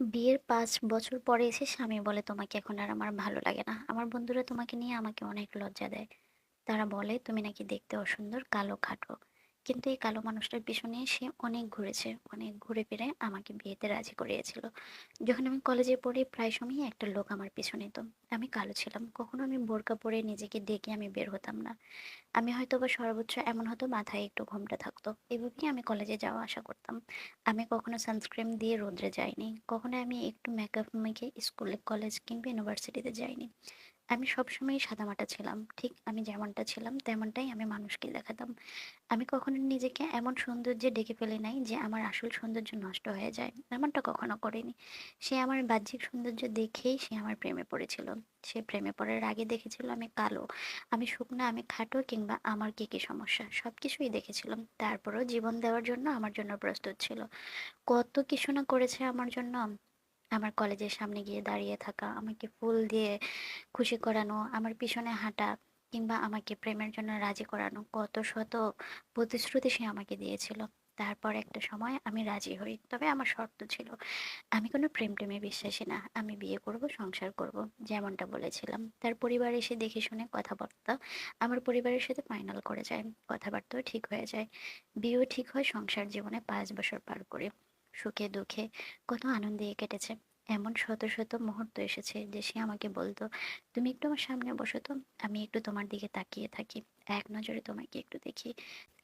বিয়ের পাঁচ বছর পরে এসে স্বামী বলে, "তোমাকে এখন আর আমার ভালো লাগে না।" আমার বন্ধুরা তোমাকে নিয়ে আমাকে অনেক লজ্জা দেয়। তারা বলে, "তুমি নাকি দেখতে অসুন্দর, কালো, খাটো।" কিন্তু এই কালো মানুষটার পিছনে সে অনেক ঘুরেছে। অনেক ঘুরে ফিরে আমাকে বিয়েতে রাজি করিয়েছিল। যখন আমি কলেজে পড়ি প্রায় সময়ই একটা লোক আমার পিছু নিত। আমি কালো ছিলাম। কখনো আমি বোরকা পরে নিজেকে ঢেকে আমি বের হতাম না। আমি হয়তোবা সর্বোচ্চ এমন হতো মাথায় একটু ঘোমটা থাকতো। এভাবেই আমি কলেজে যাওয়া আসা করতাম। আমি কখনো সানস্ক্রিন দিয়ে রোদ্রে যাইনি। কখনো আমি একটু মেকআপ মেখে স্কুলে, কলেজ কিংবা ইউনিভার্সিটিতে যাইনি। আমি সবসময়ই সাদামাটা ছিলাম। ঠিক আমি যেমনটা ছিলাম তেমনটাই আমি মানুষকে দেখাতাম। আমি কখনো নিজেকে এমন সৌন্দর্যে ডেকে ফেলে নাই যে আমার আসল সৌন্দর্য নষ্ট হয়ে যায়। এমনটা কখনো করিনি। সে আমার বাহ্যিক সৌন্দর্য দেখেই সে আমার প্রেমে পড়েছিল। সে প্রেমে পড়ার আগে দেখেছিল আমি কালো, আমি শুকনো আমি খাটো কিংবা আমার কি, কি সমস্যা সব কিছুই দেখেছিলাম। তারপরেও জীবন দেওয়ার জন্য আমার জন্য প্রস্তুত ছিল। কত কিছু না করেছে আমার জন্য। আমার কলেজের সামনে গিয়ে দাঁড়িয়ে থাকা, আমাকে ফুল দিয়ে খুশি করানো, আমার পিছনে হাঁটা কিংবা আমাকে প্রেমের জন্য রাজি করানো, কত শত প্রতিশ্রুতি সে আমাকে দিয়েছিল। তারপর একটা সময় আমি রাজি হই। তবে আমার শর্ত ছিল, আমি কোনো প্রেম প্রেমে বিশ্বাসী না। আমি বিয়ে করব, সংসার করব। যেমনটা বলেছিলাম। তার পরিবার এসে দেখে শুনে কথাবার্তা আমার পরিবারের সাথে ফাইনাল করে যায়। কথাবার্তাও ঠিক হয়ে যায়। বিয়েও ঠিক হয়, সংসার জীবনে পাঁচ বছর পার করে সুখে দুঃখে কত আনন্দে কেটেছে। এমন শত, শত মুহূর্ত এসেছে যে সে আমাকে বলতো "তুমি একটু আমার সামনে বসো তো। আমি একটু তোমার দিকে তাকিয়ে থাকি। এক নজরে তোমাকে একটু দেখি।"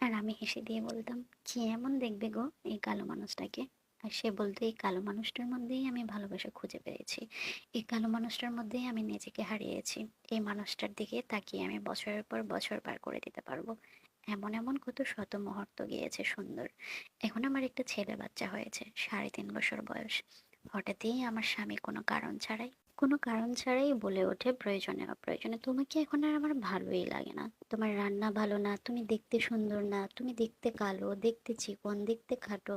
আর আমি হেসে দিয়ে বলতাম, "কি এমন দেখবে গো এই কালো মানুষটাকে?" আর সে বলতো "এই কালো মানুষটার মধ্যেই আমি ভালোবাসা খুঁজে পেয়েছি। এই কালো মানুষটার মধ্যেই আমি নিজেকে হারিয়েছি। এই মানুষটার দিকে তাকিয়ে আমি বছরের পর বছর পার করে দিতে পারব।" এমন, এমন কত শত মুহূর্ত গিয়েছে সুন্দর। এখন আমার একটা ছেলে বাচ্চা হয়েছে, ৩.৫ বছর বয়স। হঠাৎই আমার স্বামী কোনো কারণ ছাড়াই কোনো কারণ ছাড়াই বলে ওঠে প্রয়োজনে অপ্রয়োজনে, "তোমাকে এখন আর আমার ভালোই লাগে না। তোমার রান্না ভালো না, তুমি দেখতে সুন্দর না, তুমি দেখতে কালো, দেখতে চিকন, দেখতে খাটো।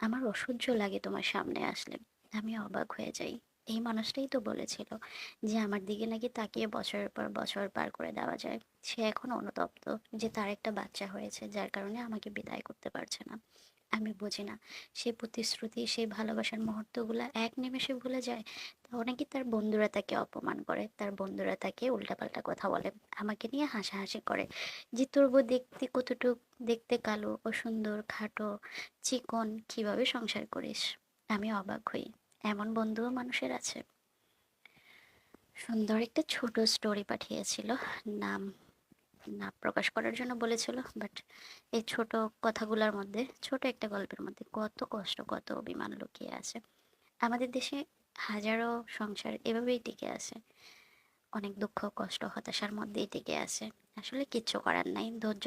আমার অসহ্য লাগে তোমার সামনে আসলে।" আমি অবাক হয়ে যাই। এই মানুষটাই তো বলেছিল যে আমার দিকে নাকি তাকিয়ে বছরের পর বছর পার করে দেওয়া যায়। সে এখন অনুতপ্ত যে তার একটা বাচ্চা হয়েছে যার কারণে আমাকে বিদায় করতে পারছে না। আমি বুঝি না সে প্রতিশ্রুতি, সেই ভালোবাসার মুহূর্তগুলা এক নিমেষে ভুলে যায়। তাও নাকি তার বন্ধুরা তাকে অপমান করে। তার বন্ধুরা তাকে উল্টাপাল্টা কথা বলে। আমাকে নিয়ে হাসাহাসি করে যে, "তোর দেখতে কতটুক, দেখতে কালো, ও সুন্দর খাটো, চিকন, কীভাবে সংসার করিস?" আমি অবাক হই। এমন বন্ধুও মানুষের আছে। সুন্দর একটা ছোট স্টোরি পাঠিয়েছিল। নাম না প্রকাশ করার জন্য বলেছিল। বাট এই ছোট কথাগুলোর মধ্যে, ছোট একটা গল্পের মধ্যে কত কষ্ট, কত অভিমান লুকিয়ে আছে। আমাদের দেশে হাজারো সংসার এভাবেই টিকে আছে। অনেক দুঃখ, কষ্ট, হতাশার মধ্যেই টিকে আছে। আসলে কিচ্ছু করার নাই। ধৈর্য